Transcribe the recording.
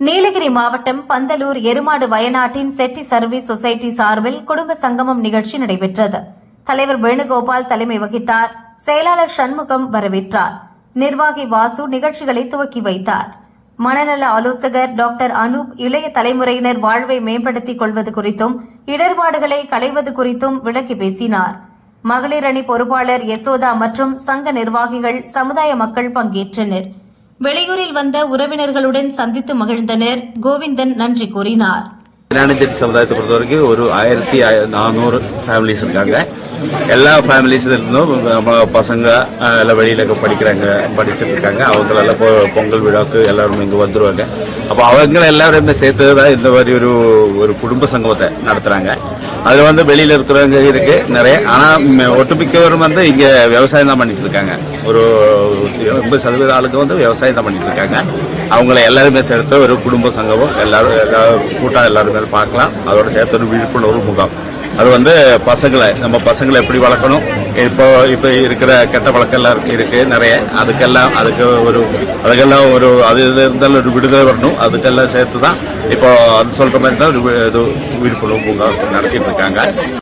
நீலகிரி மாவட்டம் பந்தலூர் எருமாடு வயநாட்டின் Shetty service society சார்பில் குடும்ப சங்கமம் நிகழ்ச்சி நடைபெற்றது. தலைவர் வேணுகோபால் தலைமை வகித்தார். செயலாளர் சண்முகம் வரவேற்றார். நிர்வாகி வாசு நிகழ்ச்சிகளை துவக்கி வைத்தார். மனநல ஆலோசகர் டாக்டர் அனூப் இளைய தலைமுறையினர் வாழ்வை மேம்படுத்திக் கொள்வது குறித்தும் இடர்பாடுகளை களைவது குறித்தும் விளக்கி பேசினார். மகளிர் அணி பொறுப்பாளர் யசோதா மற்றும் சங்க நிர்வாகிகள் சமுதாய மக்கள் பங்கேற்றனர். வெளியூரில் வந்த உறவினர்களுடன் சந்தித்து மகிழ்ந்தனர். கோவிந்தன் நன்றி கூறினார். ஞானச்செட்டி சமுதாயத்தை பொறுத்த வரைக்கும் ஒரு ஆயிரத்தி நானூறு ஃபேமிலிஸ் இருக்காங்க. எல்லா ஃபேமிலிஸ்ல இருந்தும் நம்ம பசங்க எல்லாம் வெளியில படிக்கிறாங்க படிச்சுட்டு இருக்காங்க. அவங்களெல்லாம் பொ- பொங்கல் விழாக்கு எல்லாரும் இங்கே வந்துருவாங்க. அப்போ அவங்க எல்லாருமே சேர்த்து தான் இந்த மாதிரி ஒரு ஒரு குடும்ப சங்கமத்தை நடத்துறாங்க. அது வந்து வெளியில இருக்கிறவங்க இருக்கு நிறைய. ஆனால் ஒட்டுமிக்கவரும் வந்து இங்கே விவசாயம் தான் பண்ணிட்டு இருக்காங்க. ஒரு எண்பது சதவீத ஆளுங்க வந்து விவசாயம் தான் பண்ணிட்டு இருக்காங்க. அவங்கள எல்லாருமே சேர்த்து ஒரு குடும்ப சங்கமும் எல்லாரும் கூட்டம் எல்லாருமே பார்க்கலாம். அதோட சேர்த்து ஒரு விழிப்புணர்வு முகாம். அது வந்து பசங்களை நம்ம பசங்களை எப்படி வளர்க்கணும்? இப்போ இப்போ இருக்கிற கெட்ட பழக்கம் இருக்கு இருக்கு நிறைய. அதுக்கெல்லாம் அதுக்கு ஒரு அதுக்கெல்லாம் ஒரு அது இது இருந்தாலும் ஒரு விடுதலை வரணும். அதுக்கெல்லாம் சேர்த்து தான் இப்போ அது சொல்ற மாதிரி தான் ஒரு இது விழிப்புணர்வு பூங்கா நடத்திட்டு இருக்காங்க.